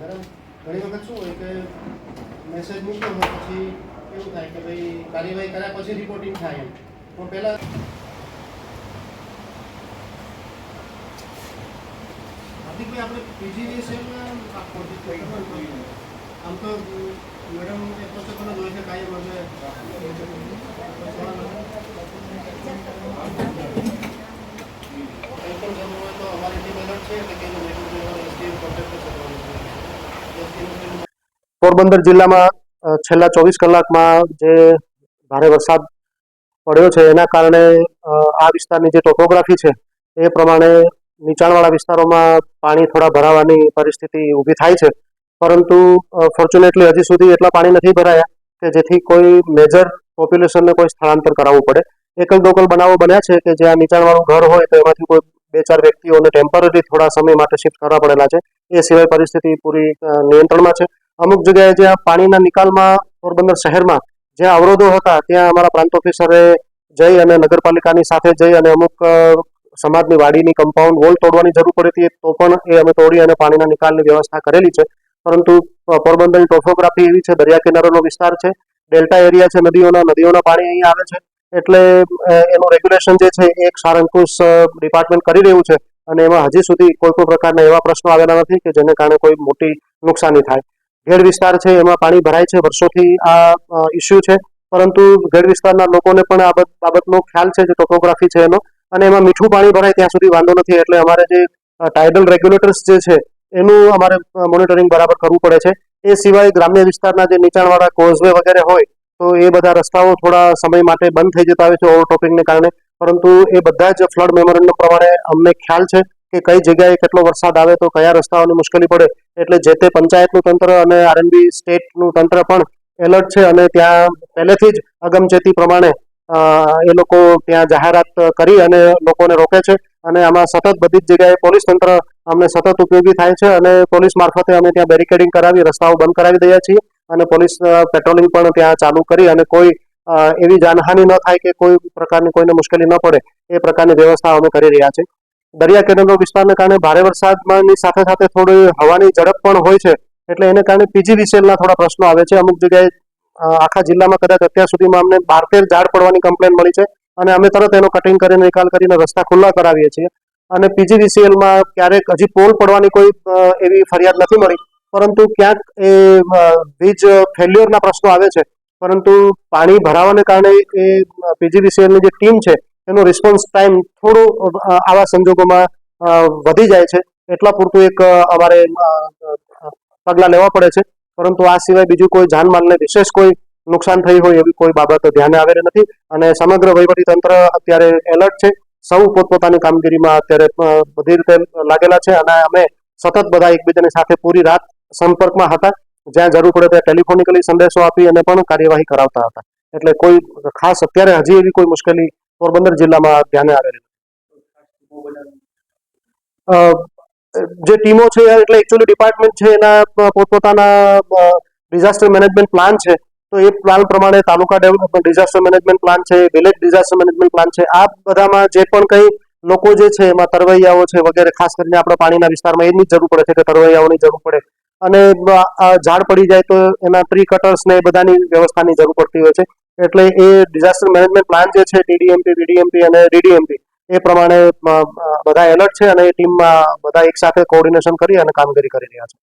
બરાબર. ઘણી વખત શું હોય કે મેસેજ મૂક્યો હોય પછી એવું થાય કે ભાઈ કાર્યવાહી કર્યા પછી રિપોર્ટિંગ થાય એમ. પણ પહેલાં હાર્દિકભાઈ, આપણે પીજીવીએસએલમાં આમ તો મેડમ વખત પણ હોય છે, કાયમ કંઈ પણ જરૂર હોય તો અમારી ટીમ એલર્ટ છે, એટલે કે એનું એસડીએમ કોન્ટેક્ટ પોરબંદર જિલ્લામાં છેલ્લા ચોવીસ કલાકમાં જે ભારે વરસાદ પડ્યો છે, એના કારણે આ વિસ્તારની જે ટોપોગ્રાફી છે, એ પ્રમાણે નીચાણવાળા વિસ્તારોમાં પાણી થોડા ભરાવાની પરિસ્થિતિ ઊભી થાય છે. પરંતુ ફોર્ચ્યુનેટલી હજી સુધી એટલા પાણી નથી ભરાયા કે જેથી કોઈ મેજર પોપ્યુલેશનને કોઈ સ્થળાંતર કરાવવું પડે. એકલ દોકલ બનાવો બન્યા છે કે જ્યાં નીચાણવાળું ઘર હોય તો એમાંથી કોઈ બે ચાર વ્યક્તિઓને ટેમ્પરરી થોડા સમય માટે શિફ્ટ કરવા પડેલા છે. એ સિવાય પરિસ્થિતિ પૂરી નિયંત્રણમાં છે. અમુક જગ્યાએ જ્યાં પાણીના નિકાલમાં પોરબંદર શહેરમાં જ્યાં અવરોધો હતા, ત્યાં અમારા પ્રાંત ઓફિસરે જઈ અને નગરપાલિકાની સાથે જઈ અને અમુક સમાજની વાડીની કમ્પાઉન્ડ વોલ તોડવાની જરૂર પડી હતી, તો પણ એ અમે તોડી અને પાણીના નિકાલની વ્યવસ્થા કરેલી છે. પરંતુ પોરબંદરની ટોફોગ્રાફી એવી છે, દરિયા કિનારાનો વિસ્તાર છે, ડેલ્ટા એરિયા છે, નદીઓના નદીઓના પાણી અહીં આવે છે. એટલે એનું રેગ્યુલેશન જે છે એક સારંકુશ ડિપાર્ટમેન્ટ કરી રહ્યું છે. અને એમાં હજી સુધી કોઈ પણ પ્રકારના એવા પ્રશ્નો આવેલા નથી કે જેને કારણે કોઈ મોટી નુકસાની થાય. ઘેડ વિસ્તાર છે, એમાં પાણી ભરાય છે, વર્ષોથી આ ઇસ્યુ છે. પરંતુ ઘેડ વિસ્તારના લોકોને પણ આ બાબત- બાબતનો ખ્યાલ છે, જે ટોપોગ્રાફી છે એનો. અને એમાં મીઠું પાણી ભરાય ત્યાં સુધી વાંધો નથી. એટલે અમારે જે ટાઇડલ રેગ્યુલેટર્સ જે છે, એનું અમારે મોનિટરિંગ બરાબર કરવું પડે છે. એ સિવાય ગ્રામ્ય વિસ્તારના જે નીચાણવાળા કોઝવે વગેરે હોય, તો એ બધા રસ્તાઓ થોડા સમય માટે બંધ થઈ જતા હોય છે ઓવરટોપિંગને કારણે. પરંતુ એ બધા જ ફ્લડ મેમોરેન્ડમ પ્રમાણે અમને ખ્યાલ છે કે કઈ જગ્યાએ કેટલો વરસાદ આવે તો કયા રસ્તાઓની મુશ્કેલી પડે. એટલે જે તે પંચાયતનું તંત્ર અને આરએનબી સ્ટેટનું તંત્ર પણ એલર્ટ છે અને ત્યાં પહેલેથી જ અગમચેતી પ્રમાણે એ લોકો ત્યાં જાહેરાત કરી અને લોકોને રોકે છે. અને આમાં સતત બધી જ જગ્યાએ પોલીસ તંત્ર અમને સતત ઉપયોગી થાય છે અને પોલીસ મારફતે અમે ત્યાં બેરિકેડિંગ કરાવી, રસ્તાઓ બંધ કરાવી દઈએ છીએ અને પોલીસ પેટ્રોલિંગ પણ ત્યાં ચાલુ કરી અને કોઈ એવી જાનહાનિ ન થાય કે કોઈ પ્રકારની કોઈને મુશ્કેલી ન પડે, એ પ્રકારની વ્યવસ્થા અમે કરી રહ્યા છીએ. દરિયા કિનારો વિસ્તારને કારણે ભારે વરસાદની સાથે સાથે થોડી હવાની ઝડપ પણ હોય છે, એટલે એને કારણે પીજીવીસીએલના થોડા પ્રશ્નો આવે છે. અમુક જગ્યાએ આખા જિલ્લામાં કદાચ અત્યાર સુધીમાં અમને બાર તેર ઝાડ પડવાની કમ્પ્લેન મળી છે અને અમે તરત એનો કટિંગ કરીને નિકાલ કરીને રસ્તા ખુલ્લા કરાવીએ છીએ. અને પીજીવીસીએલમાં ક્યારેક હજી પોલ પડવાની કોઈ એવી ફરિયાદ નથી મળી, પરંતુ ક્યાંક એ વીજ ફેલ્યોરના પ્રશ્નો આવે છે. પરંતુ પાણી ભરાવાને કારણે એ પીજીવીસીએલની જે ટીમ છે, એનો રિસ્પોન્સ ટાઈમ થોડો આવા સંજોગોમાં વધી જાય છે. એટલા પૂરતું એક અમારે પગલાં લેવા પડે છે. પરંતુ આ સિવાય બીજું કોઈ જાનમાલને વિશેષ કોઈ નુકસાન થઈ હોય એવી કોઈ બાબત ધ્યાને આવેલી નથી. અને સમગ્ર વહીવટી તંત્ર અત્યારે એલર્ટ છે. સૌ પોતપોતાની કામગીરીમાં અત્યારે બધી રીતે લાગેલા છે. અને અમે સતત બધા એકબીજાની સાથે પૂરી રાત સંપર્કમાં હતા. જ્યાં જરૂર પડે ત્યાં ટેલિફોનિકલી સંદેશો આપી અને પણ કાર્યવાહી કરાવતા હતા. એટલે કોઈ ખાસ અત્યારે હજી એવી કોઈ મુશ્કેલી પોરબંદર જિલ્લામાં ધ્યાને આવેલી. જે ટીમો છે, એટલે એકચ્યુઅલી ડિપાર્ટમેન્ટ છે, એના પોતપોતાના ડિઝાસ્ટર મેનેજમેન્ટ પ્લાન છે. તો એ પ્લાન પ્રમાણે taluka development disaster management plan છે વિલેજ ડિઝાસ્ટર મેનેજમેન્ટ પ્લાન છે. આ બધામાં જે પણ કંઈ લોકો જે છે, એમાં તરવૈયાઓ છે વગેરે, ખાસ કરીને આપણે પાણીના વિસ્તારમાં એની જરૂર પડે છે કે તરવૈયાઓની જરૂર પડે. અને ઝાડ પડી જાય તો એના ટ્રી કટર્સ ને એ બધાની વ્યવસ્થાની જરૂર પડતી હોય છે. એટલે એ ડિઝાસ્ટર મેનેજમેન્ટ પ્લાન જે છે ટીડીએમપી વીડીએમપી અને ડીડીએમપી એ પ્રમાણે બધા એલર્ટ છે અને એ ટીમમાં બધા એક સાથે કોઓર્ડિનેશન કરી અને કામગીરી કરી રહ્યા છે.